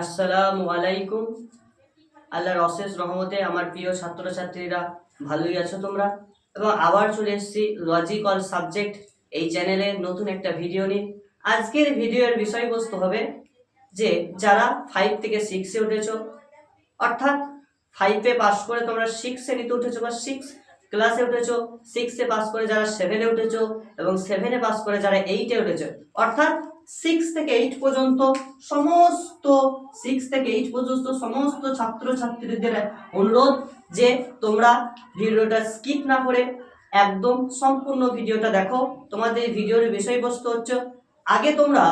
আসসালামু আলাইকুম। আল্লাহর অশেষ রহমতে আমার প্রিয় ছাত্রছাত্রীরা, ভালোই আছো তোমরা? এবং আবার চলে এসেছি লজিক্যাল সাবজেক্ট এই চ্যানেলে নতুন একটা ভিডিও নিয়ে। আজকের ভিডিওর বিষয়বস্তু হবে যে, যারা ফাইভ থেকে সিক্সে উঠেছ, অর্থাৎ ফাইভে পাস করে তোমরা সিক্স শ্রেণীতে উঠেছো বা সিক্স ক্লাসে উঠেছো সিক্সে পাস করে যারা সেভেনে উঠেছো এবং সেভেনে পাস করে যারা এইটে উঠেছো, অর্থাৎ সিক্স থেকে এইট পর্যন্ত সমস্ত সিক্স থেকে এইট পর্যন্ত সমস্ত ছাত্রছাত্রীদের অনুরোধ যে তোমরা ভিডিওটা স্কিপ না করে একদম সম্পূর্ণ ভিডিওটা দেখো। তোমাদের ভিডিওর বিষয়বস্তু হচ্ছে, আগে তোমরা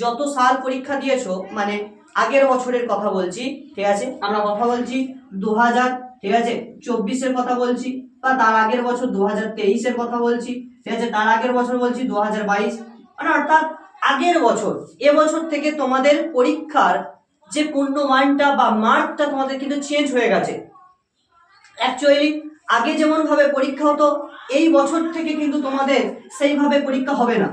যত সাল পরীক্ষা দিয়েছ মানে আগের বছরের কথা বলছি, ঠিক আছে? আমরা কথা বলছি দু হাজার ঠিক আছে? চব্বিশের কথা বলছি বা তার আগের বছর দু হাজার তেইশের কথা বলছি, ঠিক আছে? তার আগের বছর বলছি দু হাজার বাইশ। মানে অর্থাৎ আগের বছর এবছর থেকে তোমাদের পরীক্ষার যে পূর্ণমানটা বা মার্কটা তোমাদের কিন্তু চেঞ্জ হয়ে গেছে। অ্যাকচুয়ালি আগে যেমন ভাবে পরীক্ষা হতো, এই বছর থেকে কিন্তু তোমাদের সেইভাবে পরীক্ষা হবে না।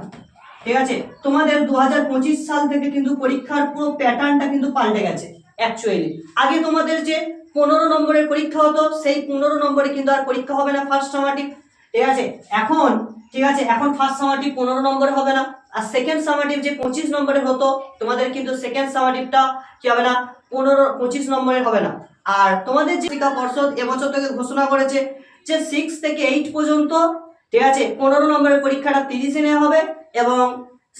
ঠিক আছে? তোমাদের দু হাজার পঁচিশ সাল থেকে কিন্তু পরীক্ষার পুরো প্যাটার্নটা কিন্তু পাল্টে গেছে অ্যাকচুয়ালি আগে তোমাদের যে পনেরো নম্বরের পরীক্ষা হতো, সেই পনেরো নম্বরে কিন্তু আর পরীক্ষা হবে না ফার্স্ট সামাটিক ঠিক আছে? এখন ঠিক আছে? এখন ফার্স্ট সামাটিভ পনেরো নম্বরে হবে না, আর সেকেন্ড সামাটিভ যে পঁচিশ নম্বরে হতো, তোমাদের কিন্তু সেকেন্ড সামাটিভটা কি হবে না? পনেরো, পঁচিশ নম্বরে হবে না। আর তোমাদের যে শিক্ষা পর্ষদ এবছর থেকে ঘোষণা করেছে যে সিক্স থেকে এইট পর্যন্ত, ঠিক আছে, পনেরো নম্বরের পরীক্ষাটা তিরিশে নেওয়া হবে এবং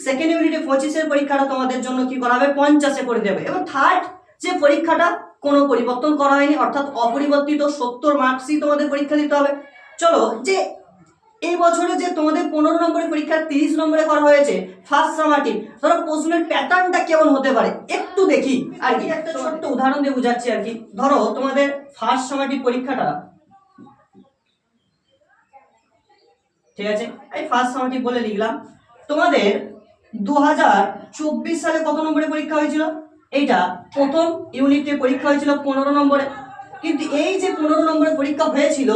সেকেন্ড ইউনিটে পঁচিশের পরীক্ষাটা তোমাদের জন্য কি করা হবে? পঞ্চাশে করে দেবে। এবং থার্ড যে পরীক্ষাটা কোনো পরিবর্তন করা হয়নি, অর্থাৎ অপরিবর্তিত সত্তর মার্কসই তোমাদের পরীক্ষা দিতে হবে। চলো, যে এই বছরে যে তোমাদের পনেরো নম্বরের পরীক্ষা, তিরিশ নম্বরে করা হয়েছে ফার্স্ট সামাটিভ ধরো প্রশ্নের প্যাটার্নটা কেমন হতে পারে? একটু দেখি, আর কি, একটা ছোট্ট উদাহরণ দিয়ে বুঝাচ্ছি আর কি। ধরো তোমাদের ফার্স্ট সামাটিভ পরীক্ষাটা। ঠিক আছে? এই ফার্স্ট সামাটিভ বলে লিখলাম। তোমাদের দু হাজার চব্বিশ সালে কত নম্বরে পরীক্ষা হয়েছিল? এইটা প্রথম ইউনিটে পরীক্ষা হয়েছিল পনেরো নম্বরে। কিন্তু এই যে পনেরো নম্বরে পরীক্ষা হয়েছিল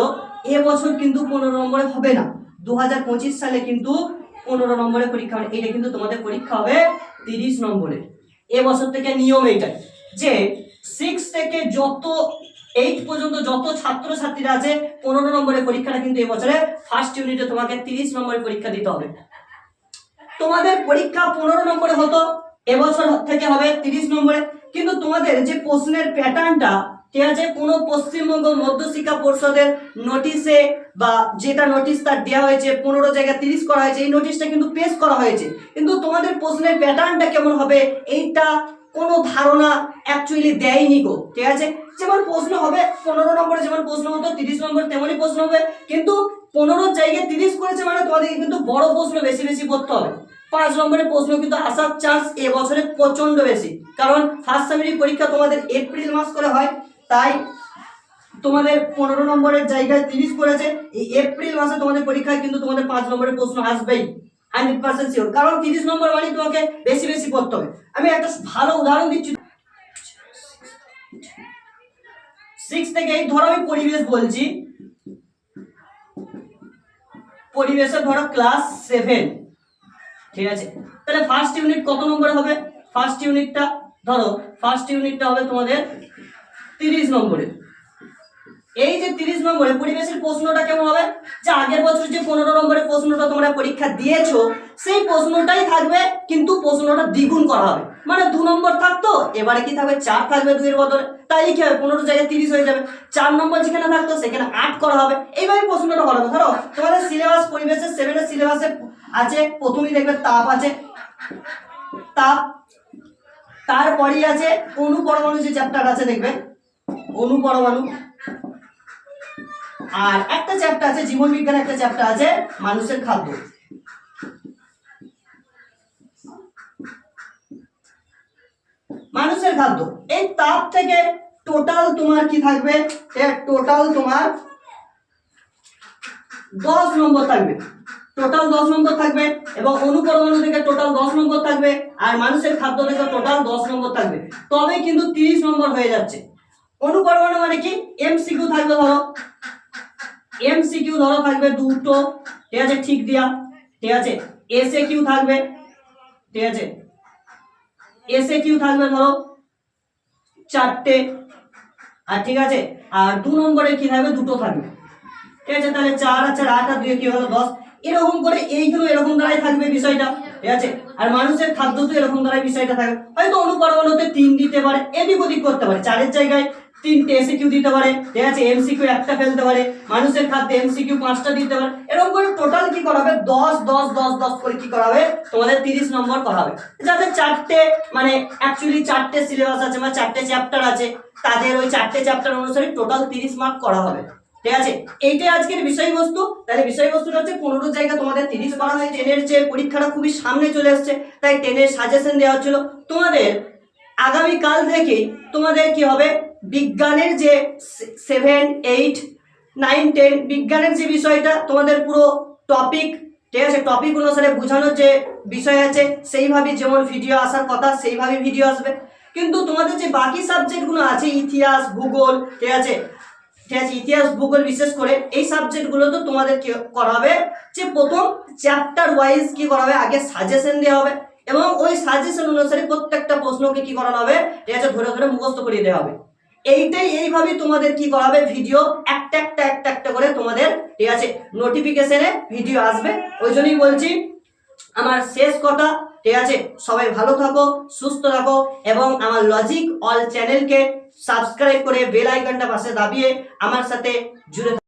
এবছর কিন্তু পনেরো নম্বরে হবে না। দু হাজার পঁচিশ সালে কিন্তু পনেরো নম্বরে পরীক্ষা হবে। এটা কিন্তু তোমাদের পরীক্ষা হবে তিরিশ নম্বরে। এবছর থেকে নিয়ম এইটাই যে সিক্স থেকে যত এইট পর্যন্ত যত ছাত্র ছাত্রীরা আছে, পনেরো নম্বরের পরীক্ষাটা কিন্তু এবছরে ফার্স্ট ইউনিটে তোমাকে তিরিশ নম্বরের পরীক্ষা দিতে হবে। তোমাদের পরীক্ষা পনেরো নম্বরে হতো এবছর থেকে হবে তিরিশ নম্বরে। কিন্তু তোমাদের যে প্রশ্নের প্যাটার্নটা ঠিক আছে কোনো পশ্চিমবঙ্গ মধ্যশিক্ষা পরিষদের নোটিশে বা যেটা নোটিশ তার দেওয়া হয়েছে, পনেরো জায়গায় তিরিশ করা হয়েছে, এই নোটিশটা কিন্তু পেশ করা হয়েছে। কিন্তু তোমাদের প্রশ্নের প্যাটার্নটা কেমন হবে, এইটা কোনো ধারণা অ্যাকচুয়ালি দেয়নি গো, ঠিক আছে? যেমন প্রশ্ন হবে, পনেরো নম্বরে যেমন প্রশ্ন হতো, তিরিশ নম্বর তেমনই প্রশ্ন হবে, কিন্তু পনেরো জায়গায় তিরিশ করেছে মানে তোমাদেরকে কিন্তু বড় প্রশ্ন বেশি বেশি পড়তে হবে। পাঁচ নম্বরের প্রশ্ন কিন্তু আসার চান্স এবছরে প্রচণ্ড বেশি, কারণ ফার্স্ট সেমিস্টার পরীক্ষা তোমাদের এপ্রিল মাস করে হয় তাই তোমাদের পনেরো নম্বরের জায়গায় তিরিশ করেছে। এই এপ্রিল মাসে তোমাদের পরীক্ষায় কিন্তু তোমাদের পাঁচ নম্বরের প্রশ্ন আসবেই হান্ড্রেড পার্সেন্ট শিওর কারণ তিরিশ নম্বর মানে তোমাকে বেশি বেশি পড়তে হবে। আমি একটা ভালো উদাহরণ দিচ্ছি। সিক্স থেকে এই ধরো আমি পরিবেশ বলছি। পরিবেশে ধরো ক্লাস সেভেন ঠিক আছে? তাহলে ফার্স্ট ইউনিট কত নম্বরে হবে? ফার্স্ট ইউনিটটা ধরো ফার্স্ট ইউনিটটা হবে তোমাদের তিরিশ নম্বরে। এই যে তিরিশ নম্বরে পরিবেশের প্রশ্নটা কেমন হবে? যে আগের বছর যে পনেরো নম্বরের প্রশ্নটা তোমরা পরীক্ষা দিয়েছ, সেই প্রশ্নটাই থাকবে, কিন্তু প্রশ্নটা দ্বিগুণ করা হবে। মানে দু নম্বর থাকতো, এবারে কি থাকবে? চার থাকবে দুইয়ের বদলে। তাই কি হবে? পনেরো জায়গায় তিরিশ হয়ে যাবে। চার নম্বর যেখানে থাকতো, সেখানে আট করা হবে। এইভাবে প্রশ্নটা করা হবে। ধরো, তোমাদের সিলেবাস পরিবেশের সেভেনের সিলেবাসে আছে, প্রথমেই দেখবে তাপ আছে। তাপ, তারপরেই আছে অণু পরমাণু যে চ্যাপ্টার আছে, দেখবে। অণু পরমাণু। আর একটা চ্যাপ্টার আছে, জীবন বিজ্ঞান একটা চ্যাপ্টার আছে, মানুষের খাদ্য। মানুষের খাদ্য। এই তাপ থেকে টোটাল তোমার কি থাকবে? টোটাল তোমার দশ নম্বর থাকবে। টোটাল দশ নম্বর থাকবে এবং অনুপরমাণু থেকে টোটাল দশ নম্বর থাকবে, আর মানুষের খাদ্য থেকে টোটাল দশ নম্বর থাকবে। তবে কিন্তু তিরিশ নম্বর হয়ে যাচ্ছে। অনুপরমাণু মানে কি? এমসিকিউ থাকবে ধরো এমসিকিউ ধরো থাকবে দুটো। ঠিক আছে, ঠিক দিয়া। ঠিক আছে এসএ কিউ থাকবে। ঠিক আছে। এসএ কিউ থাকবে ধরো চারটে। আর ঠিক আছে, আর দু নম্বরে কি থাকবে? দুটো থাকবে। ঠিক আছে, তাহলে চার আর চার আট আর দুই কি হলো? দশ। এরকম করে এইগুলো এরকম দ্বারাই থাকবে বিষয়টা। ঠিক আছে, আর মানুষের খাদ্য তো এরকম দ্বারাই বিষয়টা থাকবে। হয়তো অনুপরমাণুতে তিন দিতে পারে, এদিক ওদিক করতে পারে। চারের জায়গায় তিনটে এসিকিউ দিতে পারে ঠিক আছে এমসিকিউ একটা ফেলতে পারে, মানুষের খাদ্যে এমসিকিউ পাঁচটা দিতে পারে। এরকম করে টোটাল কি করা হবে? দশ দশ দশ দশ করে কি করা হবে? তোমাদের তিরিশ নম্বর করা হবে। যাদের চারটে মানে অ্যাকচুয়ালি চারটে সিলেবাস আছে মানে চারটে চ্যাপ্টার আছে, তাদের ওই চারটে চ্যাপ্টার অনুসারে টোটাল তিরিশ মার্ক করা হবে। ঠিক আছে? এইটাই আজকের বিষয়বস্তু। তাহলে বিষয়বস্তুটা হচ্ছে পনেরো জায়গা তোমাদের তিরিশ করা হয় টেনের যে পরীক্ষাটা খুবই সামনে চলে আসছে, তাই টেনের সাজেশন দেওয়া হচ্ছিল তোমাদের আগামীকাল থেকে তোমাদের কি হবে? বিজ্ঞানের যে সেভেন এইট নাইন টেন বিজ্ঞানের যে বিষয়টা, তোমাদের পুরো টপিক ঠিক আছে? টপিক অনুসারে বোঝানোর যে বিষয় আছে সেইভাবে যেমন ভিডিও আসার কথা সেইভাবে ভিডিও আসবে। কিন্তু তোমাদের যে বাকি সাবজেক্টগুলো আছে, ইতিহাস, ভূগোল, ঠিক আছে? ঠিক আছে, ইতিহাস, ভূগোল বিশেষ করে, এই সাবজেক্টগুলো তো তোমাদের কি করা হবে? যে প্রথম চ্যাপ্টার ওয়াইজ কি করা হবে? আগে সাজেশন দেওয়া হবে এবং ওই সাজেশন অনুসারে প্রত্যেকটা প্রশ্নকে কি করানো হবে? ঠিক আছে, ধরে ধরে মুখস্থ করিয়ে দেওয়া হবে। এইটাই এইভাবে তোমাদের কি করা হবে ভিডিও একটা একটা একটা একটা করে তোমাদের ঠিক আছে নোটিফিকেশনে ভিডিও আসবে ওই জন্যই বলছি, আমার শেষ কথা, ঠিক আছে, সবাই ভালো থাকো, সুস্থ থাকো, এবং আমার লজিক অল চ্যানেলকে সাবস্ক্রাইব করে বেল আইকনটা পাশে দাবিয়ে আমার সাথে জুড়ে।